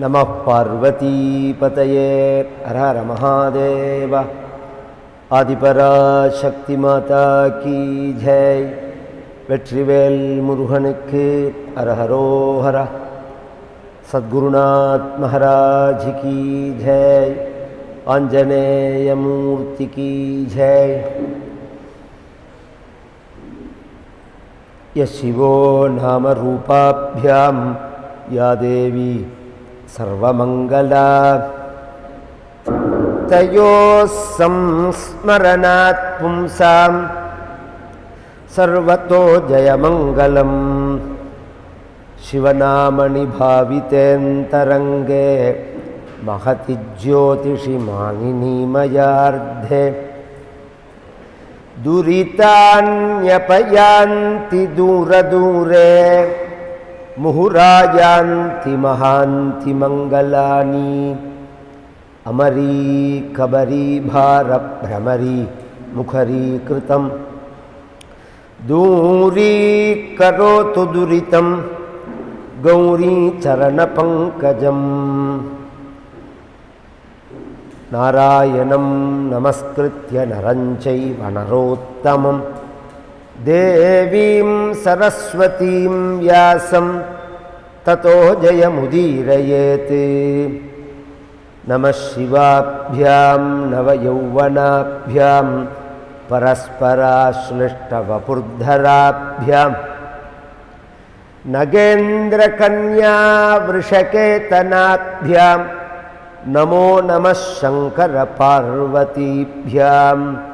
நம பார்வதீபதையே ஹர மகாதேவ ஆதிபராசக்தி மாதா கீ ஜெய் வெற்றிவேல் முருகனுக்கு அரஹரோஹர சத்குருநாத் மகாராஜ் கீ ஜெய் ஆஞ்சநேயமூர்த்தி கீ ஜெய் யசிவோ நாம ரூபாபியாம் सर्वमङ्गला। तयोः संस्मरणात् पुंसां सर्वतो जयमङ्गलम्। शिवनामणिभावितेऽन्तरङ्गे महति ज्योतिषि मानिनीमयार्धे दुरितान्यपयान्ति दूरदूरे मुहुरायान्ति महान्ति मङ्गलानि। अमरी कबरी भारभ्रमरी मुखरीकृतं दूरीकरोतु दुरितं गौरीचरणपङ्कजम् नारायणं नमस्कृत्य नरं चैव नरोत्तमं దేవీం సరస్వతీం వ్యాసం తతో జయముదీరయేత్. నమ శివాభ్యాం నవయౌవనాభ్యాం పరస్పరాశ్లిష్టవపుర్ధరాభ్యాం. నగేంద్రకన్యావృషకేతనాభ్యాం నమో నమ శంకరపార్వతీభ్యాం.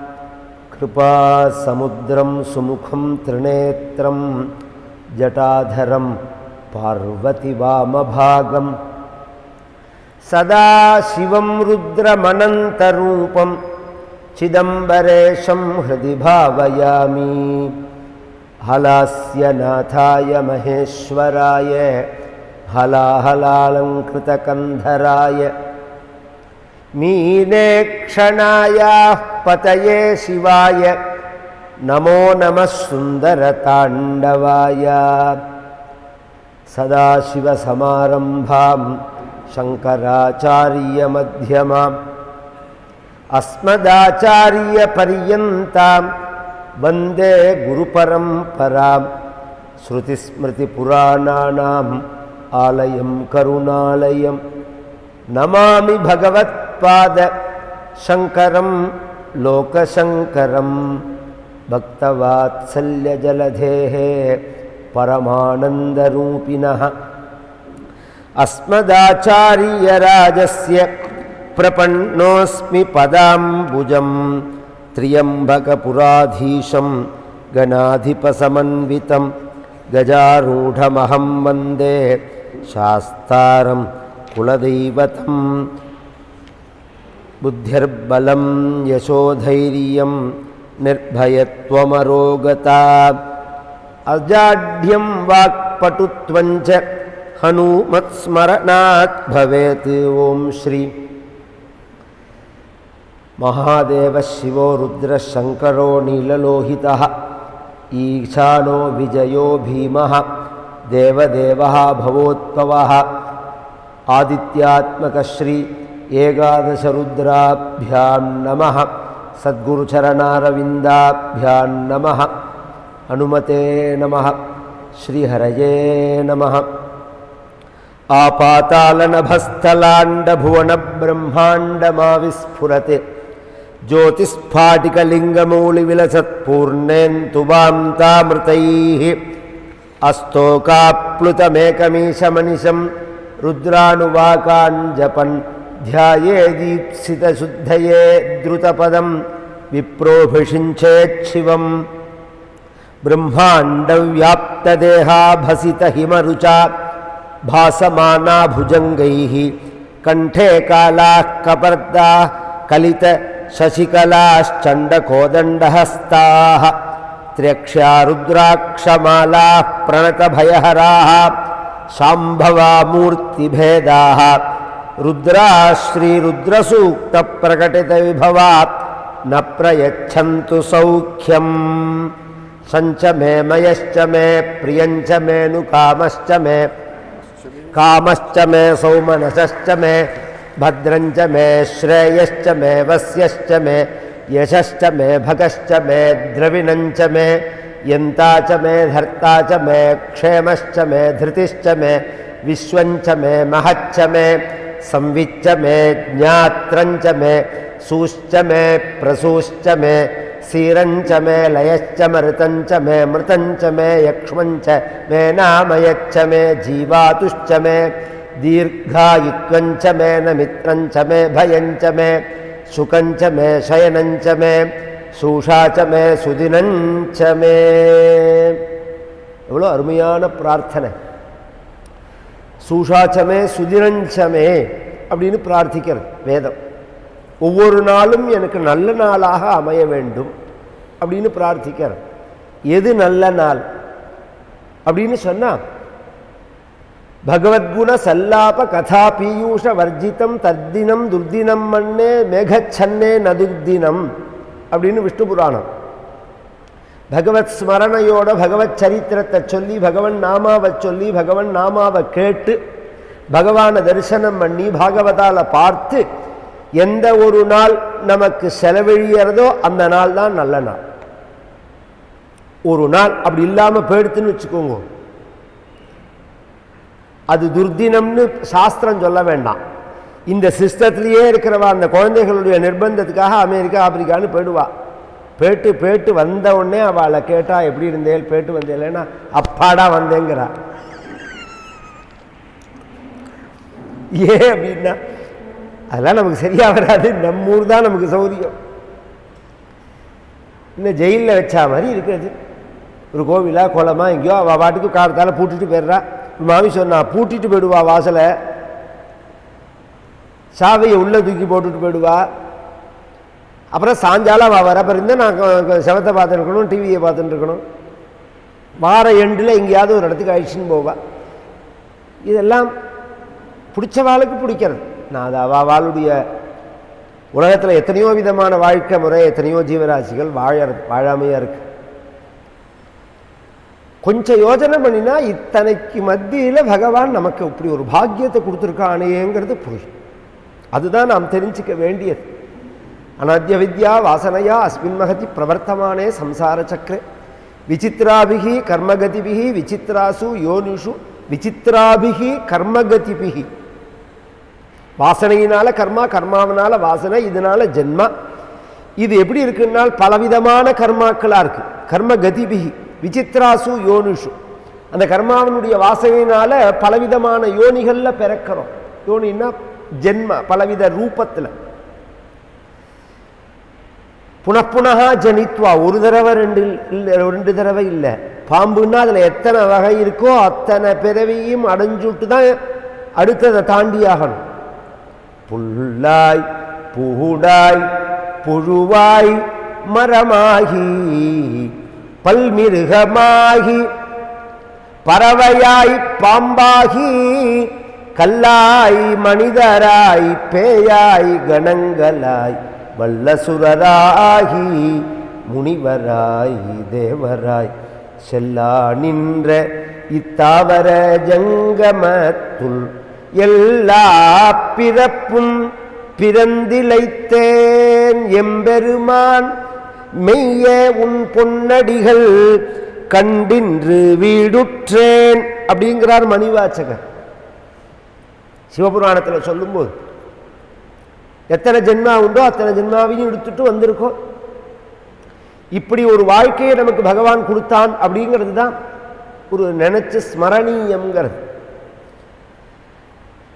कृपासमुद्रं सुमुखं त्रिनेत्रं जटाधरं पार्वतीवामभागं सदा शिवं रुद्रमनन्तरूपं चिदम्बरेशं हृदि भावयामि। हलास्य नाथाय महेश्वराय हलाहलालङ्कृतकन्धराय मीनेक्षणायाः पतये शिवाय नमो नमः सुन्दरताण्डवाय सदाशिवसमारम्भां शङ्कराचार्यमध्यमाम् अस्मदाचार्यपर्यन्तां वन्दे गुरुपरम्परां श्रुतिस्मृतिपुराणानाम् आलयं करुणालयं नमामि भगवत्पाद शङ्करं लोकशङ्करं भक्तवात्सल्यजलधेः परमानन्दरूपिणः। अस्मदाचार्यराजस्य प्रपन्नोऽस्मि पदाम्बुजं त्र्यम्बकपुराधीशं गणाधिपसमन्वितं गजारूढमहं वन्दे शास्तारं कुलदैवतं बुद्धिर्बलं यशोधैर्यं निर्भयत्वमरोगता। अजाढ्यं वाक्पटुत्वञ्च हनूमत्स्मरणात् भवेत्। ॐ श्री महादेवः शिवो रुद्रः शङ्करो नीललोहितः। ईशानो विजयो भीमः। देवदेवः भवोत्पवः। आदित्यात्मकश्री एकादशरुद्राभ्यां नमः सद्गुरुचरणारविन्दाभ्यां नमः हनुमते नमः श्रीहरये नमः आपातालनभस्थलाण्डभुवनब्रह्माण्डमाविस्फुरते ज्योतिस्फाटिकलिङ्गमौलिविलसत्पूर्णेन्तुवां तामृतैः अस्तोकाप्लुतमेकमीशमनिशं रुद्रानुवाकाञ्जपन् ధ్యాయే దీప్సితశుద్ధయే ద్రుతపదం విప్రోభిషించేక్షివం బ్రహ్మాండవ్యాప్తదేహాభసితహిమరుచ భాసమానా భుజంగై కంఠే కాళా కపర్దా కలిత శశికలాశ్చండకోదండహస్తా త్ర్యక్ష్యా రుద్రాక్షమాలా ప్రణతభయహరా శాంభవా రుద్రాశ్రీరుద్రసూక్త ప్రకటిత విభవాత్ న ప్రయచ్చంతు సౌఖ్యం. సంచ మే మయశ్చ మే ప్రియంచ మేను కామశ్చ మే కామశ్చ మే సౌమనశ్చ మే భద్రంచ మే శ్రేయశ్చ మే వశ్యశ్చ మే యశ్చ మే భగశ్చ మే ద్రవిణంచ మే యంతా చ మే ధర్తా చ మే క్షేమశ్చ మే ధృతిశ్చ మే విశ్వంచ మే మహచ్చ మే संविच्च मे ज्ञात्रञ्च मे सूश्च मे प्रसूश्च मे सीरञ्च मे लयश्च मृतञ्च मे मृतञ्च मे यक्ष्मञ्च मे नामयच्च मे जीवातुश्च मे दीर्घायुत्वञ्च मे नमित्रञ्च मे भयञ्च मे सुखञ्च मे शयनञ्च मे சூஷா ச மே சுதினஞ்ச மே எவ்வளோ அருமையான பிரார்த்தனை சூஷாச்சமே சுதிரஞ்சமே அப்படின்னு பிரார்த்திக்கிறது வேதம். ஒவ்வொரு நாளும் எனக்கு நல்ல நாளாக அமைய வேண்டும் அப்படின்னு பிரார்த்திக்கிறது. எது நல்ல நாள்? அப்படின்னு சொன்னா பகவத்குண சல்லாப கதா பீயூஷ வர்ஜிதம் தத்தினம் துர்தினம் மண்ணே மேகச்சன்னே நதுர்தினம் அப்படின்னு விஷ்ணு புராணம். பகவத் ஸ்மரணையோட பகவத் சரித்திரத்தை சொல்லி பகவன் நாமாவை சொல்லி பகவன் நாமாவை கேட்டு பகவானை தரிசனம் பண்ணி பாகவதால பார்த்து எந்த ஒரு நாள் நமக்கு செலவழியறதோ அந்த நாள் தான் நல்ல நாள். ஒரு நாள் அப்படி இல்லாமல் போயிடுத்துன்னு வச்சுக்கோங்க. அது துர்தினம்னு சாஸ்திரம் சொல்ல வேண்டாம். இந்த சிஸ்டத்திலேயே இருக்கிறவா அந்த குழந்தைகளுடைய நிர்பந்தத்துக்காக அமெரிக்கா ஆப்பிரிக்கான்னு போயிடுவா. பேட்டு பேட்டு வந்த உடனே அவளை கேட்டா எப்படி இருந்தே பேட்டு வந்தேன்னா அப்பாடா வந்தேங்கிறா. ஏன் அப்படின்னா அதெல்லாம் நமக்கு சரியா வராது. நம்ம ஊர் தான் நமக்கு சௌரியம். இன்னும் ஜெயிலில் வச்சா மாதிரி இருக்கிறது. ஒரு கோவிலா குளமா எங்கேயோ அவள் பாட்டுக்கு காரத்தால் பூட்டிட்டு போயிடுறா. மாமி சொன்னா பூட்டிட்டு போயிடுவா வாசலை. சாவையை உள்ளே தூக்கி போட்டுட்டு போயிடுவா. அப்புறம் சாயங்காலம் அவள் வரப்பிருந்தா நான் செவத்தை பார்த்துட்டு இருக்கணும் டிவியை பார்த்துட்டு இருக்கணும். வார எண்டில் எங்கேயாவது ஒரு இடத்துக்கு அழிச்சின்னு போவா. இதெல்லாம் பிடிச்சவாளுக்கு பிடிக்கிறது. நான் அது அவ அவளுடைய உலகத்தில் எத்தனையோ விதமான வாழ்க்கை முறை எத்தனையோ ஜீவராசிகள் வாழறது வாழாமையாக இருக்கு. கொஞ்சம் யோசனை பண்ணினா இத்தனைக்கு மத்தியில் பகவான் நமக்கு இப்படி ஒரு பாக்கியத்தை கொடுத்துருக்கானேங்கிறது புரியும். அதுதான் நாம் தெரிஞ்சுக்க வேண்டியது. அநாத்திய வித்யா வாசனையா அஸ்மின் மகதி பிரவர்த்தமானே சம்சார சக்கரே விசித்ராபிகி கர்மகதிபிகி விசித்ராசு யோனிஷு விசித்ராபிகி கர்மகதிபிகி வாசனையினால கர்மா கர்மாவினால வாசனை இதனால ஜென்மா। இது எப்படி இருக்குன்னால் பலவிதமான கர்மாக்களாக இருக்கு. கர்ம கதிபிகி விசித்ராசு யோனிஷு. அந்த கர்மாவினுடைய வாசனையினால பலவிதமான யோனிகளில் பிறக்கிறோம். யோனின்னா ஜென்ம பலவித ரூபத்தில். புனப்புனகா ஜனித்வா. ஒரு தடவை ரெண்டு ரெண்டு தடவை இல்லை. பாம்புன்னா அதில் எத்தனை வகை இருக்கோ அத்தனை பிறவியும் அடைஞ்சுட்டு தான் அடுத்ததை தாண்டியாகணும் புல்லாய் பூடாய் புழுவாய் மரமாகி பல்மிருகமாகி பறவையாய் பாம்பாகி கல்லாய் மனிதராய் பேயாய் கணங்களாய் வல்லசுரராகி முனிவராய் தேவராய் செல்லா நின்ற இத்தாவர ஜங்கமத்துள் எல்லா பிறப்பும் பிறந்திலைத்தேன் எம்பெருமான். மெய்ய உன் பொன்னடிகள் கண்டின்று வீடுற்றேன் அப்படிங்கிறார் மணிவாச்சகர் சிவபுராணத்தில் சொல்லும்போது எத்தனை ஜென்மா உண்டோ அத்தனை ஜென்மாவையும் எடுத்துட்டு வந்திருக்கோம். இப்படி ஒரு வாழ்க்கையை நமக்கு பகவான் கொடுத்தான் அப்படிங்கிறது தான் ஒரு நினைச்சு ஸ்மரணீயம்ங்கிறது.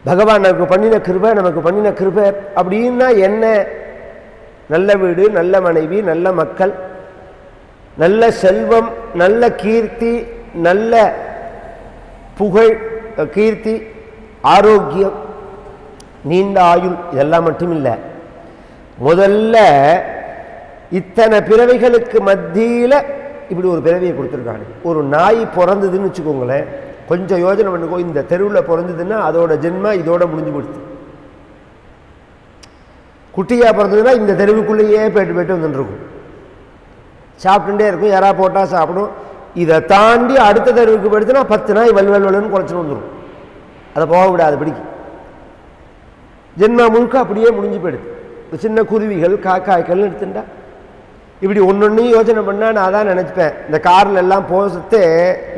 பகவான் நமக்கு பண்ணின கிருபை நமக்கு பண்ணின கிருபை அப்படின்னா என்ன? நல்ல வீடு நல்ல மனைவி நல்ல மக்கள் நல்ல செல்வம் நல்ல கீர்த்தி நல்ல புகழ் கீர்த்தி ஆரோக்கியம் நீண்ட ஆயுள் இதெல்லாம் மட்டும் இல்லை முதல்ல இத்தனை பிறவைகளுக்கு மத்தியில் இப்படி ஒரு பிறவியை கொடுத்துருக்காங்க. ஒரு நாய் பிறந்ததுன்னு வச்சுக்கோங்களேன். கொஞ்சம் யோஜனை பண்ணுக்கோ இந்த தெருவில் பிறந்ததுன்னா அதோட ஜென்மம் இதோட முடிஞ்சு கொடுத்து குட்டியாக பிறந்ததுன்னா இந்த தெருவுக்குள்ளேயே போயிட்டு போயிட்டு வந்துட்டுருக்கும் சாப்பிட்டுட்டே இருக்கும். யாரா போட்டால் சாப்பிடும். இதை தாண்டி அடுத்த தெருவுக்கு போயிடுச்சுன்னா பத்து நாய் வல் வலுன்னு குறைச்சிட்டு வந்துடும் அதை போக விடாது பிடிக்கும் ஜென்மா முழுக்க அப்படியே முடிஞ்சு போயிடுது. இந்த சின்ன குருவிகள் காக்காய்கள்னு எடுத்துட்டா இப்படி ஒன்று யோசனை பண்ணால் நான் தான் நினச்சிப்பேன். இந்த காரில் எல்லாம் போகிறதே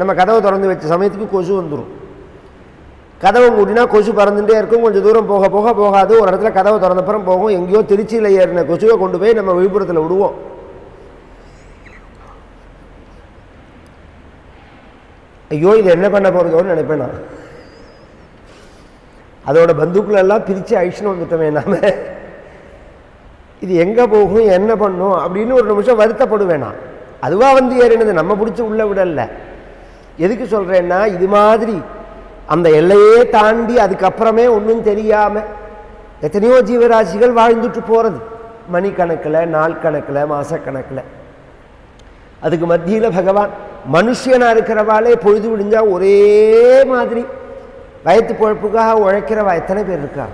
நம்ம கதவை திறந்து வச்ச சமயத்துக்கு கொசு வந்துடும் கதவை மூடினா கொசு பறந்துட்டே இருக்கும். கொஞ்சம் தூரம் போக போக போகாது. ஒரு இடத்துல கதவை திறந்தப்புறம் போகும். எங்கேயோ திருச்சியில் ஏறின கொசுவை கொண்டு போய் நம்ம விழுப்புரத்தில் விடுவோம். ஐயோ இது என்ன பண்ண போகிறதோன்னு நினைப்பேன் நான். அதோட பந்துக்கள் எல்லாம் பிரித்து அழிச்சுன்னு வந்துட்டோமே நாம. இது எங்கே போகும் என்ன பண்ணும் அப்படின்னு ஒரு நிமிஷம் வருத்தப்படுவேனா? அதுவாக வந்து ஏறினது நம்ம பிடிச்சி உள்ள விடல. எதுக்கு சொல்கிறேன்னா இது மாதிரி அந்த எல்லையே தாண்டி அதுக்கப்புறமே ஒன்றும் தெரியாமல் எத்தனையோ ஜீவராசிகள் வாழ்ந்துட்டு போகிறது மணிக்கணக்கில் நாள் கணக்கில் மாதக்கணக்கில் அதுக்கு மத்தியில் பகவான் மனுஷனாக இருக்கிறவாளே பொழுது விடிஞ்சால் ஒரே மாதிரி வயத்து பொழப்புக்காக உழைக்கிறவா எத்தனை பேர் இருக்கா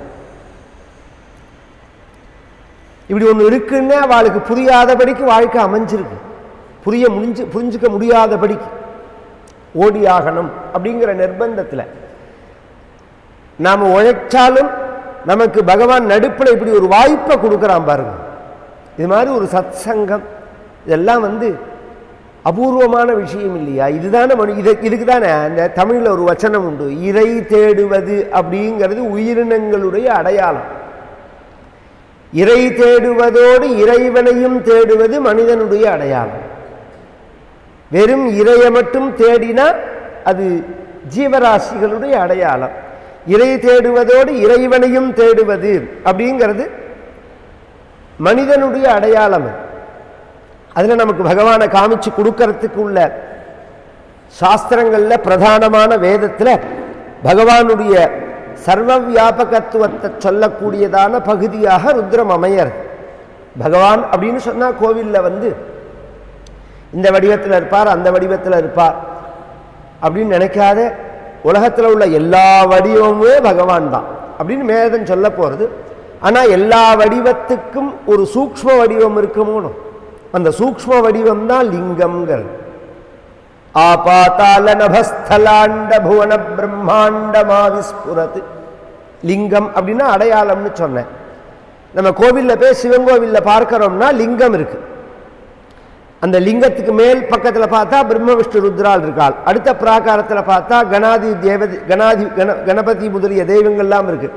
இப்படி ஒன்று இருக்குன்னு அவளுக்கு புரியாதபடிக்கு வாழ்க்கை அமைஞ்சிருக்கு புரிய முடிஞ்சு புரிஞ்சுக்க முடியாதபடிக்கு ஓடி ஆகணும் அப்படிங்கிற நிர்பந்தத்தில் நாம் உழைச்சாலும் நமக்கு பகவான் நடுப்பில் இப்படி ஒரு வாய்ப்பை கொடுக்குறான் பாருங்க இது மாதிரி ஒரு சத் சங்கம் இதெல்லாம் வந்து அபூர்வமான விஷயம் இல்லையா? இதுதானே மனு இது இதுக்கு தானே அந்த தமிழில் ஒரு வச்சனம் உண்டு. இறை தேடுவது அப்படிங்கிறது உயிரினங்களுடைய அடையாளம். இறை தேடுவதோடு இறைவனையும் தேடுவது மனிதனுடைய அடையாளம். வெறும் இறையை மட்டும் தேடினா அது ஜீவராசிகளுடைய அடையாளம். இறை தேடுவதோடு இறைவனையும் தேடுவது அப்படிங்கிறது மனிதனுடைய அடையாளம் அதில் நமக்கு பகவானை காமிச்சு கொடுக்கறதுக்கு உள்ள சாஸ்திரங்களில் பிரதானமான வேதத்தில் பகவானுடைய சர்வ வியாபகத்துவத்தை சொல்லக்கூடியதான பகுதியாக ருத்ரம் அமையர் பகவான் அப்படின்னு சொன்னால் கோவிலில் வந்து இந்த வடிவத்தில் இருப்பார் அந்த வடிவத்தில் இருப்பார் அப்படின்னு நினைக்காத உலகத்தில் உள்ள எல்லா வடிவமுமே பகவான் தான் அப்படின்னு மேதன் சொல்ல போகிறது ஆனால் எல்லா வடிவத்துக்கும் ஒரு சூக்ஷ்ம வடிவம் இருக்குமோனும் அந்த சூக்ஷ்ம வடிவம் தான் லிங்கம்ங்கிறது. ஆபாத்தால நபஸ்தலாண்ட புவன பிரம்மாண்டமாவிஸ்புரத்து லிங்கம் அப்படின்னா அடையாளம்னு சொன்னேன். நம்ம கோவிலில் போய் சிவன் கோவிலில் பார்க்கிறோம்னா லிங்கம் இருக்கு. அந்த லிங்கத்துக்கு மேல் பக்கத்தில் பார்த்தா பிரம்ம விஷ்ணு ருத்ரால் இருக்காள். அடுத்த பிராகாரத்தில் பார்த்தா கணாதி தேவதி கணாதி கண கணபதி முதலிய தெய்வங்கள்லாம் இருக்குது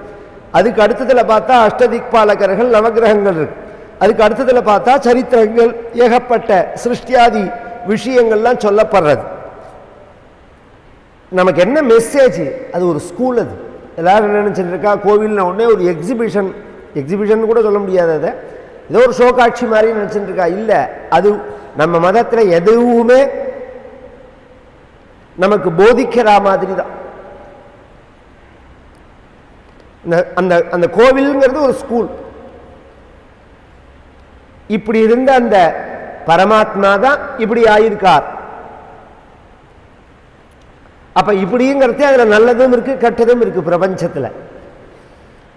அதுக்கு அடுத்ததில் பார்த்தா அஷ்டதிக்பாலகர்கள் நவகிரகங்கள் இருக்கு. அதுக்கு அடுத்ததில் பார்த்தா சரித்திரங்கள் ஏகப்பட்ட சிருஷ்டியாதி விஷயங்கள்லாம் சொல்லப்படுறது. நமக்கு என்ன மெசேஜ் அது ஒரு ஸ்கூல் அது. எல்லோரும் என்ன நினச்சிட்டு இருக்கா? கோவிலில் உடனே ஒரு எக்ஸிபிஷன் எக்ஸிபிஷன் கூட சொல்ல முடியாது அதை. ஏதோ ஒரு சோகாட்சி மாதிரி நினச்சிட்டு இருக்கா? இல்லை. அது நம்ம மதத்தில் எதுவுமே நமக்கு போதிக்கிற மாதிரி தான். இந்த- அந்த அந்த கோவிலுங்கிறது ஒரு ஸ்கூல் இப்படி இருந்த அந்த பரமாத்மா தான் இப்படி ஆயிருக்கார். அப்ப இப்படிங்கிறதே அதுல நல்லதும் இருக்கு கெட்டதும் இருக்கு பிரபஞ்சத்துல.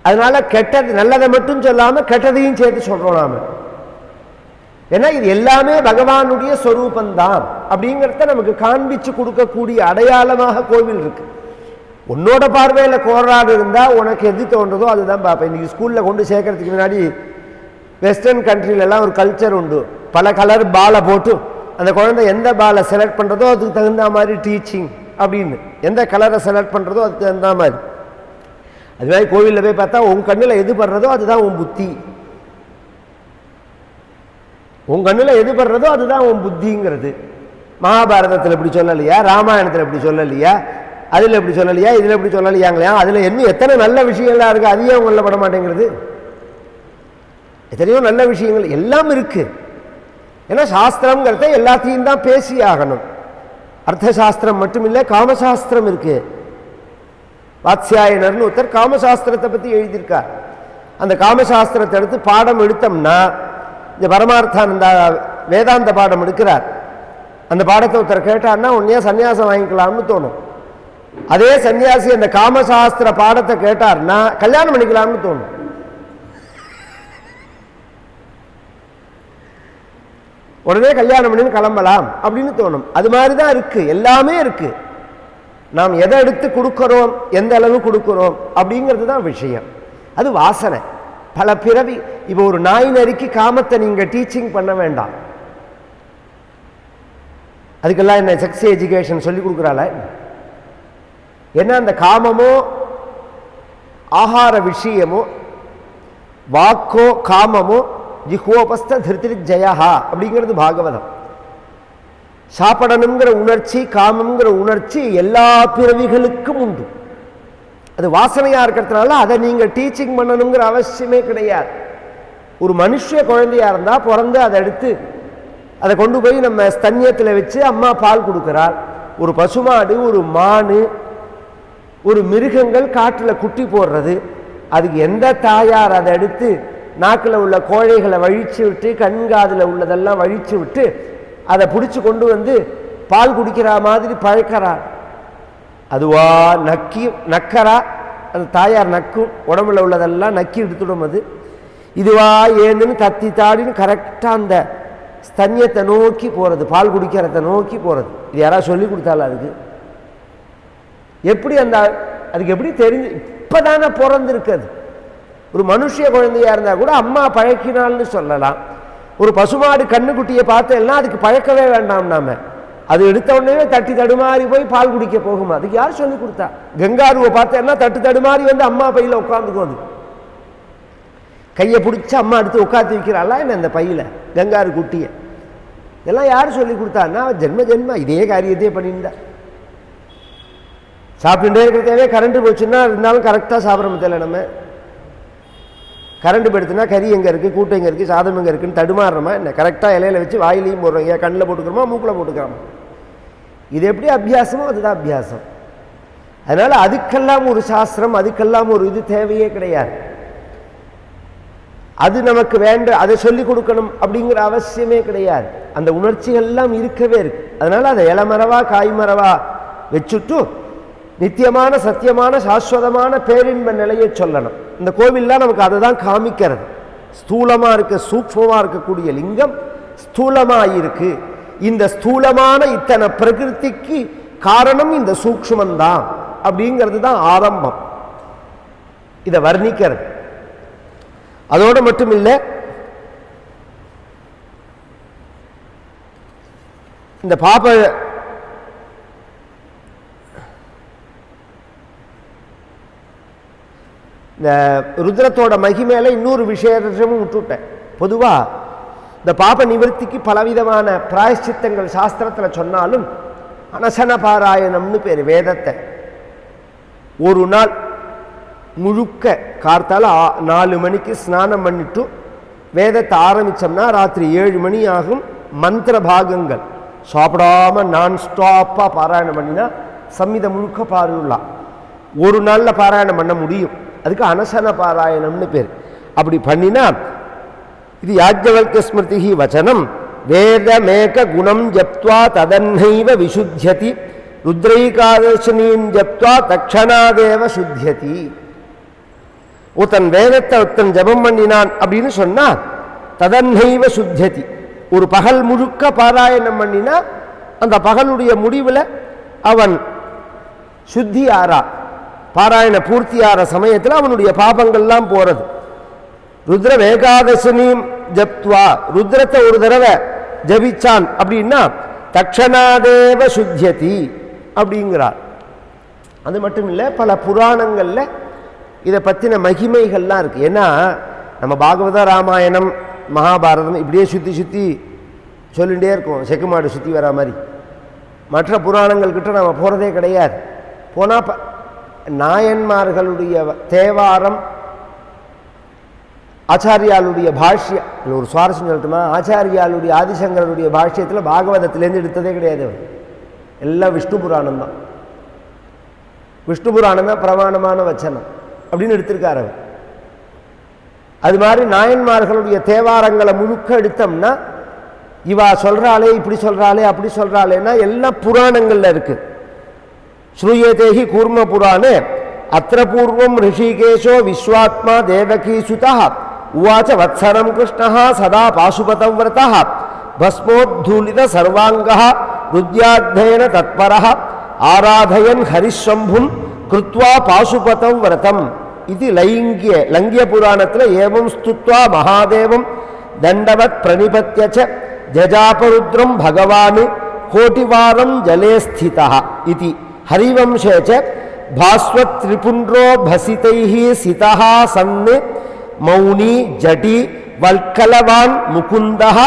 அதனால கெட்டது நல்லதை மட்டும் சொல்லாம கெட்டதையும் சேர்த்து சொல்றோம் நாம. ஏன்னா இது எல்லாமே பகவானுடைய ஸ்வரூபந்தான் அப்படிங்கிறத நமக்கு காண்பிச்சு கொடுக்கக்கூடிய அடையாளமாக கோவில் இருக்கு. உன்னோட பார்வையில் கோராடு இருந்தால் உனக்கு எது தோன்றதோ அதுதான் பார்ப்பேன் இன்னைக்கு ஸ்கூல்ல கொண்டு சேர்க்கறதுக்கு முன்னாடி வெஸ்டர்ன் கண்ட்ரிலெல்லாம் ஒரு கல்ச்சர் உண்டு. பல கலர் பாலை போட்டு அந்த குழந்தை எந்த பாலை செலக்ட் பண்ணுறதோ அதுக்கு தகுந்த மாதிரி டீச்சிங் அப்படின்னு. எந்த கலரை செலக்ட் பண்ணுறதோ அதுக்கு தகுந்த மாதிரி. அது மாதிரி கோவிலில் போய் பார்த்தா உன் கண்ணில் எது படுறதோ அதுதான் உன் புத்தி. உன் கண்ணில் எது படுறதோ அதுதான் உன் புத்திங்கிறது. மகாபாரதத்தில் இப்படி சொல்லலையா? ராமாயணத்தில் இப்படி சொல்லலையா? அதில் இப்படி சொல்லலையா? இதில் இப்படி சொல்லலையாங்களையா? அதில் இன்னும் எத்தனை நல்ல விஷயங்கள்லாம் இருக்குது அதையே உங்களில் பட மாட்டேங்கிறது. எத்தனையோ நல்ல விஷயங்கள் எல்லாம் இருக்குது ஏன்னா சாஸ்திரங்கிறத எல்லாத்தையும் தான் பேசி ஆகணும். அர்த்த சாஸ்திரம் மட்டும் இல்லை காமசாஸ்திரம் இருக்கு. வாத்ஸ்யாயனர்னு ஒருத்தர் காமசாஸ்திரத்தை பற்றி எழுதியிருக்கார். அந்த காமசாஸ்திரத்தை எடுத்து பாடம் எடுத்தோம்னா இந்த பரமார்த்தானந்தா வேதாந்த பாடம் எடுக்கிறார். அந்த பாடத்தை ஒருத்தர் கேட்டார்னா உடனே சன்னியாசம் வாங்கிக்கலாம்னு தோணும். அதே சன்னியாசி அந்த காமசாஸ்திர பாடத்தை கேட்டார்னா கல்யாணம் பண்ணிக்கலாம்னு தோணும். உடனே கல்யாணம் பண்ணி கிளம்பலாம் அப்படின்னு தோணும். அது மாதிரி தான் இருக்குது எல்லாமே இருக்குது நாம் எதை எடுத்து கொடுக்குறோம்? எந்த அளவு கொடுக்குறோம்? அப்படிங்கிறது தான் விஷயம். அது வாசனை. பல பிறவி இப்போ ஒரு நாய் நறுக்கி காமத்தை நீங்கள் டீச்சிங் பண்ண வேண்டாம். அதுக்கெல்லாம் என்ன செக்ஸ் எஜுகேஷன் சொல்லி கொடுக்குறாள? ஏன்னா அந்த காமமோ ஆகார விஷயமோ வாக்கோ காமமோ ஜிஹோபஸ்த திருத்திரி அப்படிங்கிறது பாகவதம் சாப்பிடணுங்கிற உணர்ச்சி காமங்கிற உணர்ச்சி எல்லா பிறவிகளுக்கும் உண்டு। அது வாசனையாக இருக்கிறதுனால அதை நீங்கள் டீச்சிங் பண்ணணுங்கிற அவசியமே கிடையாது। ஒரு மனுஷ குழந்தையாக இருந்தால் பிறந்து அதை எடுத்து அதை கொண்டு போய் நம்ம ஸ்தன்யத்தில் வச்சு அம்மா பால் கொடுக்குறாள் ஒரு பசுமாடு ஒரு மானு ஒரு மிருகங்கள் காட்டில் குட்டி போடுறது அதுக்கு எந்த தாயார் அதை எடுத்து நாக்கில் உள்ள கோழைகளை வழிச்சு விட்டு கண்காதில் உள்ளதெல்லாம் வழிச்சு விட்டு அதை பிடிச்சி கொண்டு வந்து பால் குடிக்கிற மாதிரி பழக்கிறார் அதுவா நக்கி நக்கரா அந்த தாயார் நக்கும் உடம்புல உள்ளதெல்லாம் நக்கி எடுத்துடும் அது. இதுவா ஏந்துன்னு தத்தி தாடின்னு கரெக்டாக அந்த ஸ்தன்யத்தை நோக்கி போகிறது பால் குடிக்கிறத நோக்கி போகிறது இது யாராவது சொல்லி கொடுத்தாலும் அதுக்கு? எப்படி அந்த அதுக்கு எப்படி தெரிஞ்சு இப்போதானே பிறந்திருக்குது ஒரு மனுஷ குழந்தையாக இருந்தால் கூட அம்மா பழக்கினால்னு சொல்லலாம். ஒரு பசுமாடு கண்ணுக்குட்டியை பார்த்தேன்னா அதுக்கு பழக்கவே வேண்டாம் நாம. அது எடுத்த உடனே தட்டி தடுமாறி போய் பால் குடிக்க போகுமா? அதுக்கு யார் சொல்லி கொடுத்தா? கங்காருவை பார்த்தேன்னா தட்டு தடுமாறி வந்து அம்மா பையில் உட்காந்துக்கும் அது. கையை பிடிச்சி அம்மா எடுத்து உட்காந்து வைக்கிறாளா என்ன அந்த பையில்? கங்காரு குட்டியை. இதெல்லாம் யார் சொல்லி கொடுத்தான்னா ஜென்ம ஜென்மா இதே காரியத்தையே பண்ணியிருந்தா. சாப்பிட்டுட்டே இருக்கிறதே கரண்ட்டு போச்சுன்னா இருந்தாலும் கரெக்டாக சாப்பிட முடியல நம்ம. கரண்ட் போயிடுத்துனா கறி எங்கே இருக்குது கூட்டம் எங்கே இருக்குது சாதம் எங்கே இருக்குன்னு தடுமாறுறோமா என்ன? கரெக்டாக இலையில வச்சு வாயிலையும் போடுறோம். ஏன் கண்ணில் போட்டுக்கிறோமா மூக்கில் போட்டுக்கிறோமா? இது எப்படி அபியாசமோ அதுதான் அபியாசம். அதனால் அதுக்கெல்லாம் ஒரு சாஸ்திரம் அதுக்கெல்லாம் ஒரு இது தேவையே கிடையாது. அது நமக்கு வேண்ட அதை சொல்லி கொடுக்கணும் அப்படிங்கிற அவசியமே கிடையாது. அந்த உணர்ச்சிகள்லாம் இருக்கவே இருக்கு. அதனால் அதை இளமரவா காய்மரவா வச்சுட்டு நித்தியமான சத்தியமான சாஸ்வதமான பேரின்ப நிலையை சொல்லணும். இந்த கோவில்லாம் நமக்கு அதை தான் காமிக்கிறது. ஸ்தூலமா இருக்க சூக்மமாக இருக்கக்கூடிய லிங்கம் ஸ்தூலமாயிருக்கு. இந்த ஸ்தூலமான இத்தனை பிரகிருதிக்கு காரணம் இந்த சூக்மந்தான் அப்படிங்கிறது தான் ஆரம்பம். இதை வர்ணிக்கிறது. அதோடு மட்டும் இல்லை இந்த பாப்ப இந்த ருத்ரத்தோட மகிமேல இன்னொரு விசேஷமும் விட்டுவிட்டேன் பொதுவாக இந்த பாப நிவர்த்திக்கு பலவிதமான பிராயஷ்சித்தங்கள் சாஸ்திரத்தில் சொன்னாலும் அனசன பாராயணம்னு பேர் வேதத்தை. ஒரு நாள் முழுக்க கார்த்தால ஆ- நாலு மணிக்கு ஸ்நானம் பண்ணிட்டு வேதத்தை ஆரம்பிச்சோம்னா ராத்திரி ஏழு மணி ஆகும் மந்திர பாகங்கள். சாப்பிடாம நான் ஸ்டாப்பாக பாராயணம் பண்ணினா சம்மிதம் முழுக்க பாருலாம் ஒரு நாளில் பாராயணம் பண்ண முடியும். அதுக்கு அனசன பாராயணம்னு பேர். அப்படி பண்ணினா இது யாஜ்ஞவல்க ஸ்மிருதி வச்சனம் வேதமேக குணம் ஜப்துவா ததன்னைவ விசுத்தியதி ருத்ரைகாதர்ஷினீம் ஜப்துவா தக்ஷணாதேவ சுத்தியதி. ஒருத்தன் வேதத்தை ஒருத்தன் ஜபம் பண்ணினான் அப்படின்னு சொன்னா ததன்னைவ சுத்தியதி. ஒரு பகல் முழுக்க பாராயணம் பண்ணினா அந்த பகலுடைய முடிவில் அவன் சுத்தி ஆறான் பாராயண பூர்த்தியாகிற சமயத்தில் அவனுடைய பாபங்கள்லாம் போகிறது ருத்ர ஏகாதசினியும் ஜப்துவா. ருத்ரத்தை ஒரு தடவை ஜபிச்சான் அப்படின்னா தக்ஷணாதேவ சுத்தியதி அப்படிங்கிறார். அது மட்டும் இல்லை பல புராணங்களில் இதை பற்றின மகிமைகள்லாம் இருக்குது ஏன்னா நம்ம பாகவத ராமாயணம் மகாபாரதம் இப்படியே சுற்றி சுற்றி சொல்லிகிட்டே இருக்கும். செக்குமாடு சுற்றி வரா மாதிரி. மற்ற புராணங்கள் கிட்ட நம்ம போகிறதே கிடையாது. போனால் ப நாயன்மார்களுடைய தேவாரம் ஆச்சாரியாளுடைய பாஷ்ய ஒரு சுவாரஸ்யம் சொல்லட்டுமா? ஆச்சாரியாளுடைய ஆதிசங்கருடைய பாஷ்யத்தில் பாகவதத்திலேருந்து எடுத்ததே கிடையாது எல்லாம் விஷ்ணு புராணம் தான். விஷ்ணு புராணம் தான் பிரமாணமான வச்சனம் அப்படின்னு எடுத்திருக்காரு அவர். அது மாதிரி நாயன்மார்களுடைய தேவாரங்களை முழுக்க எடுத்தோம்னா இவா சொல்றாளே இப்படி சொல்றாளே அப்படி சொல்றாளேன்னா எல்லாம் புராணங்கள்ல இருக்கு. ஸ்ரூயதேஹி கூர்ம புராணே அத்திர பூர்வம் ரிஷிகேஷோ விஸ்வாத்மா தேவகீசுத உவாச்ச வத்சரம் கிருஷ்ணா சதா பாசுபதவிரத பஸ்மோத்தூலித சர்வாங்க ருத்யாத்யேன தத்பர ஆராதயன் ஹரிசம்பும் கிருத்வா பாசுபதம் விரதம் இது லைங்கிய லங்கிய புராணத்தில் ஏவம் ஸ்துத்வா மகாதேவம் தண்டவத் பிரணிபத்திய ஜஜாபருத்ரம் பகவான் கோட்டிவாரம் ஜலே ஸ்திதா இது ஹரிவம்சே ச பாஸ்வத் திரிபுண்ட்ரோ பசிதைः சிதः சன் மௌனி ஜடி வல்கலவான் முகுந்தः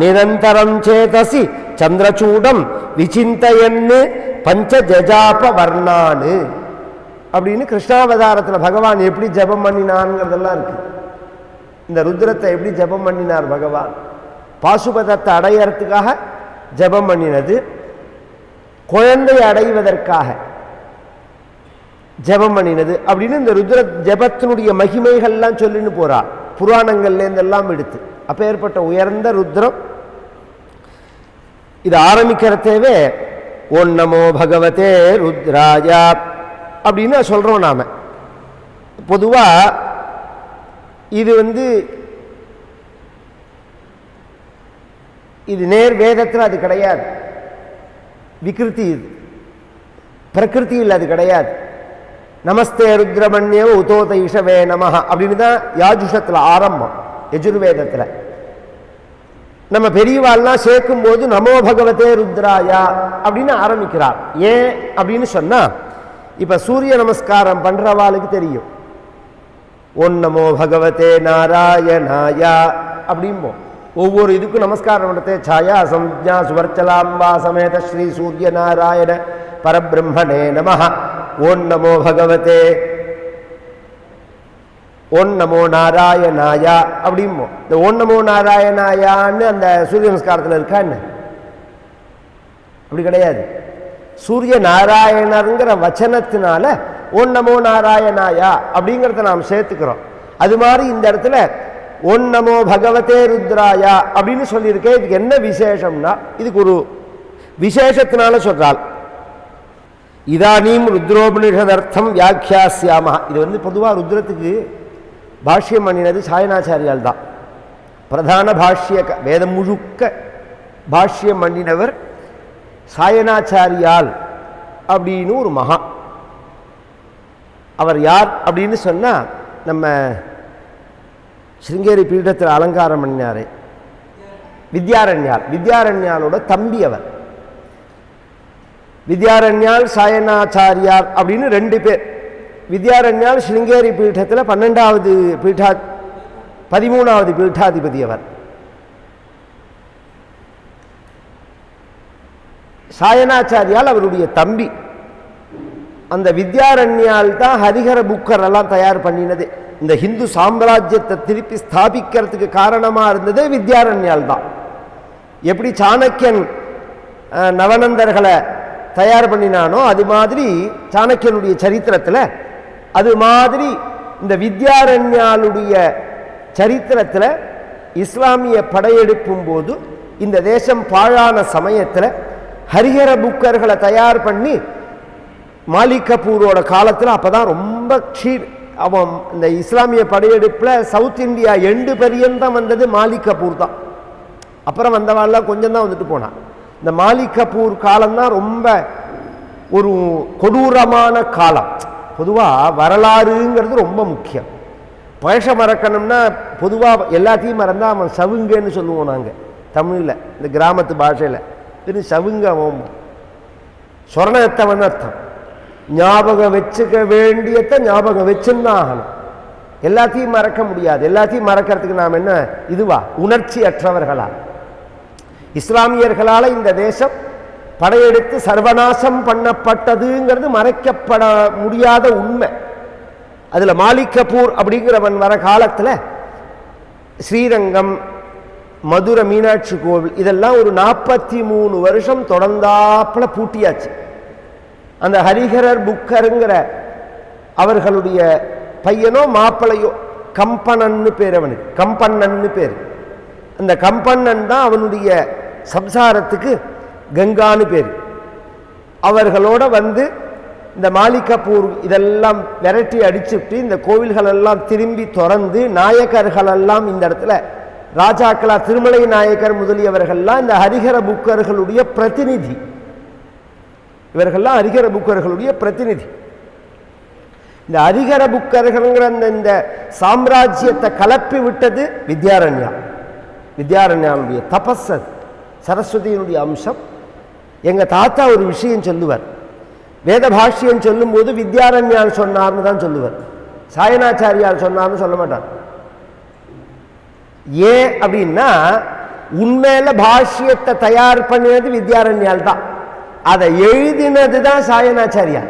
நிரந்தரம் சேதசி சந்திரசூடம் விசிந்தயன்னு பஞ்ச ஜஜாப வர்ணானு அப்படின்னு கிருஷ்ணாவதாரத்தில் பகவான் எப்படி ஜெபம் பண்ணினான்ங்கிறதெல்லாம் இருக்கு இந்த ருத்ரத்தை எப்படி ஜெபம் பண்ணினார் பகவான்? பாசுபதத்தை அடையறதுக்காக ஜெபம் பண்ணினது. குழந்தை அடைவதற்காக ஜெபம் பண்ணினது அப்படின்னு இந்த ருத்ர ஜெபத்தினுடைய மகிமைகள்லாம் சொல்லின்னு போறா. புராணங்கள்லேருந்தெல்லாம் எடுத்து. அப்ப ஏற்பட்ட உயர்ந்த ருத்ரம். இது ஆரம்பிக்கிறதேவே ஒன் நமோ பகவதே ருத்ராஜா அப்படின்னு சொல்றோம் நாம. பொதுவா இது வந்து இது நேர் வேதத்தில் அது கிடையாது. விகிருதி இது. பிரகிருத்தியில் அது கிடையாது. நமஸ்தே ருத்ரமண்யவ உதோத இஷவே நம அப்படின்னு தான் யாஜுஷத்தில் ஆரம்பம் யஜுர்வேதத்தில். நம்ம பெரியவாள்லாம் சேர்க்கும்போது நமோ பகவதே ருத்ராயா அப்படின்னு ஆரம்பிக்கிறார். ஏன் அப்படின்னு சொன்னா இப்ப சூரிய நமஸ்காரம் பண்றவாளுக்கு தெரியும். ஒன் நமோ பகவதே நாராயணாயா அப்படிம்போம். ஒவ்வொரு இதுக்கும் நமஸ்காரம் பண்ணுறதே சாயா சம்ஜா சுவர்ச்சலாம்பா சமேத ஸ்ரீ சூரிய நாராயண பரபிரம்மணே நம ஓம் நமோ பகவதே ஓம் நமோ நாராயணாயா அப்படிம்போம் இந்த ஓம் நமோ நாராயணாயான்னு அந்த சூரிய நமஸ்காரத்தில் இருக்கா என்ன அப்படி கிடையாது சூரிய நாராயணருங்கிற வச்சனத்தினால ஓம் நமோ நாராயணாயா அப்படிங்கிறத நாம் சேர்த்துக்கிறோம் அது மாதிரி இந்த இடத்துல ஓம் நமோ பகவதே ருத்ராயா அப்படின்னு சொல்லியிருக்கேன் இதுக்கு என்ன விசேஷம்னா இதுக்கு ஒரு விசேஷத்தினால சொல்கிறாள் இதானீம் ருத்ரோபனிஷதர்த்தம் வியாக்கியாசியாமா இது வந்து பொதுவாக ருத்ரத்துக்கு பாஷ்யம் பண்ணினது சாயனாச்சாரியால் தான். பிரதான பாஷ்ய க- வேதம் முழுக்க பாஷ்யம் பண்ணினவர் சாயனாச்சாரியால் அப்படின்னு ஒரு மகா. அவர் யார் அப்படின்னு சொன்னா நம்ம சிருங்கேரி பீடத்தில் அலங்காரம் பண்ணினாரு. வித்யாரண்யால் வித்யாரண்யாலோட தம்பி அவர் வித்யாரண்யால் சாயனாச்சாரியார் அப்படின்னு ரெண்டு பேர். வித்யாரண்யால் சிருங்கேரி பீடத்தில் பன்னெண்டாவது பீட்டா பதிமூணாவது பீட்டாதிபதி அவர் சாயனாச்சாரியால் அவருடைய தம்பி. அந்த வித்யாரண்யால் தான் ஹரிஹர புக்கர் எல்லாம் தயார் பண்ணினது. இந்த ஹிந்து சாம்ராஜ்யத்தை திருப்பி ஸ்தாபிக்கிறதுக்கு காரணமாக இருந்ததே வித்யாரண்யால் தான் எப்படி சாணக்கியன் நவநந்தர்களை தயார் பண்ணினானோ அது மாதிரி சாணக்கியனுடைய சரித்திரத்தில் அது மாதிரி இந்த வித்யாரண்யாளுடைய சரித்திரத்தில் இஸ்லாமிய படையெடுப்பும் போது இந்த தேசம் பாழான சமயத்தில் ஹரிஹர புக்கர்களை தயார் பண்ணி மாலிக் கபூரோட காலத்தில் அப்போ தான் ரொம்ப க்ஷீர் அவன் இந்த இஸ்லாமிய படையெடுப்பில் சவுத் இந்தியா எண்டு பெரியந்தான் வந்தது மாலிக் கபூர் தான். அப்புறம் வந்தவாள்லாம் கொஞ்சம் தான் வந்துட்டு போனான் இந்த மாலிக் கபூர் காலம்தான் ரொம்ப ஒரு கொடூரமான காலம். பொதுவாக வரலாறுங்கிறது ரொம்ப முக்கியம். பழச மறக்கணும்னா பொதுவாக எல்லாத்தையும் மறந்தால் அவன் சவுங்கன்னு சொல்லுவோம் நாங்கள் தமிழில் இந்த கிராமத்து பாஷையில். இது சவுங்க அவன் சொரணத்தவன் அர்த்தம். ஞாபகம் வச்சுக்க வேண்டியத்தை ஞாபகம் வச்சுன்னு ஆகணும் எல்லாத்தையும் மறக்க முடியாது. எல்லாத்தையும் மறக்கிறதுக்கு நாம் என்ன? இதுவா? உணர்ச்சி அற்றவர்களா இஸ்லாமியர்களால் இந்த தேசம் படையெடுத்து சர்வநாசம் பண்ணப்பட்டதுங்கிறது மறைக்கப்பட முடியாத உண்மை. அதில் மாலிக்கபூர் அப்படிங்கிறவன் வர காலத்தில் ஸ்ரீரங்கம் மதுரை மீனாட்சி கோவில் இதெல்லாம் ஒரு நாற்பத்தி மூணு வருஷம் தொடர்ந்தாப்பில் பூட்டியாச்சு. அந்த ஹரிஹரர் புக்கருங்கிற அவர்களுடைய பையனோ மாப்பிளையோ கம்பனன்னு பேர் அவனுக்கு. கம்பண்ணன்னு பேர். அந்த கம்பண்ணன் தான் அவனுடைய சம்சாரத்துக்கு கங்கான்னு பேர். அவர்களோட வந்து இந்த மாலிகப்பூர் இதெல்லாம் விரட்டி அடிச்சுட்டு இந்த கோவில்களெல்லாம் திரும்பி திறந்து நாயக்கர்களெல்லாம் இந்த இடத்துல ராஜாக்களா திருமலை நாயக்கர் முதலியவர்கள்லாம் இந்த ஹரிஹர புக்கர்களுடைய பிரதிநிதி. இவர்கள்லாம் அரிகர புக்கர்களுடைய பிரதிநிதி. இந்த அரிகர புக்கர்கள்ங்கிற அந்த இந்த சாம்ராஜ்யத்தை கலப்பி விட்டது வித்யாரண்யா. வித்யாரண்யாவுடைய தபஸ் அது. சரஸ்வதியினுடைய அம்சம். எங்கள் தாத்தா ஒரு விஷயம் சொல்லுவார். வேத பாஷ்யம் சொல்லும்போது வித்யாரண்யான் சொன்னார்னு தான் சொல்லுவார். சாயனாச்சாரியால் சொன்னார்னு சொல்ல மாட்டார். ஏன் அப்படின்னா உண்மையில பாஷ்யத்தை தயார் பண்ணினது வித்யாரண்யால் தான். அதை எழுதினது தான் சாயனாச்சாரியா?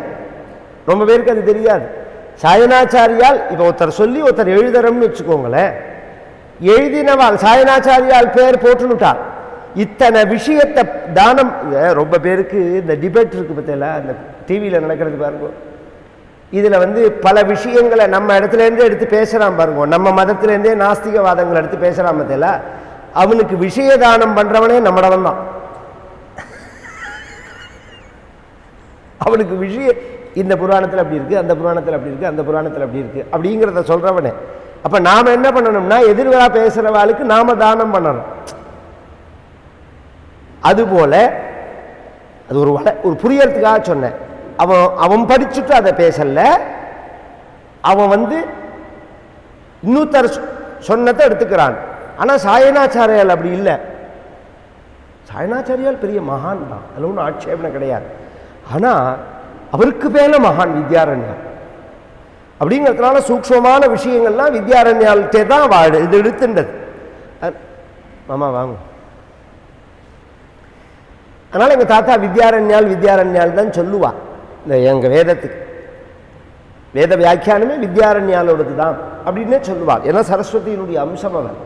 ரொம்ப பேருக்கு அது தெரியாது. சாயனாச்சாரியால் இப்போ ஒருத்தர் சொல்லி ஒருத்தர் எழுதுறோம்னு வச்சுக்கோங்களேன். எழுதினவாள் சாயனாச்சாரியால் பேர் போட்டுனுட்டாள் இத்தனை விஷயத்தை தானம் ரொம்ப பேருக்கு இந்த டிபேட் இருக்கு பத்தியில அந்த டிவியில் நடக்கிறது பாருங்க. இதில் வந்து பல விஷயங்களை நம்ம இடத்துலேருந்தே எடுத்து பேசுகிறான் பாருங்க. நம்ம மதத்துலேருந்தே நாஸ்திகவாதங்களை எடுத்து பேசுகிறான் பத்தியில அவனுக்கு விஷய தானம் பண்ணுறவனே நம்மளவன் தான் அவனுக்கு விஷயம் இந்த புராணத்தில் அப்படி இருக்குது அந்த புராணத்தில் அப்படி இருக்குது அந்த புராணத்தில் அப்படி இருக்குது அப்படிங்கிறத சொல்கிறவனே அப்போ நாம் என்ன பண்ணணும்னா எதிர்வரா பேசுகிறவாளுக்கு நாம் தானம் பண்ணணும். அதுபோல் அது ஒரு வள ஒரு புரியறதுக்காக சொன்னேன். அவன் அவன் படிச்சுட்டு அதை பேசல. அவன் வந்து இன்னொருத்தர் சொன்னதை எடுத்துக்கிறான். ஆனால் சாயனாச்சாரியால் அப்படி இல்லை. சாயனாச்சாரியால் பெரிய மகான் தான் அதில் ஒன்றும் ஆட்சேபனை கிடையாது. ஆனால் அவருக்கு பேன மகான் வித்யாரண்யா அப்படிங்கிறதுனால சூக்ஷ்மமான விஷயங்கள்லாம் வித்யாரண்யால்கிட்டே தான் வாடு இது எடுத்துன்றது. மாமா வாங்க. அதனால் எங்கள் தாத்தா வித்யாரண்யால் வித்யாரண்யால் தான் சொல்லுவா. இந்த எங்கள் வேதத்துக்கு. வேத வியாக்கியானமே வித்யாரண்யாலோடது தான் அப்படின்னே சொல்லுவாள் ஏன்னா சரஸ்வதியினுடைய அம்சம் அவன்.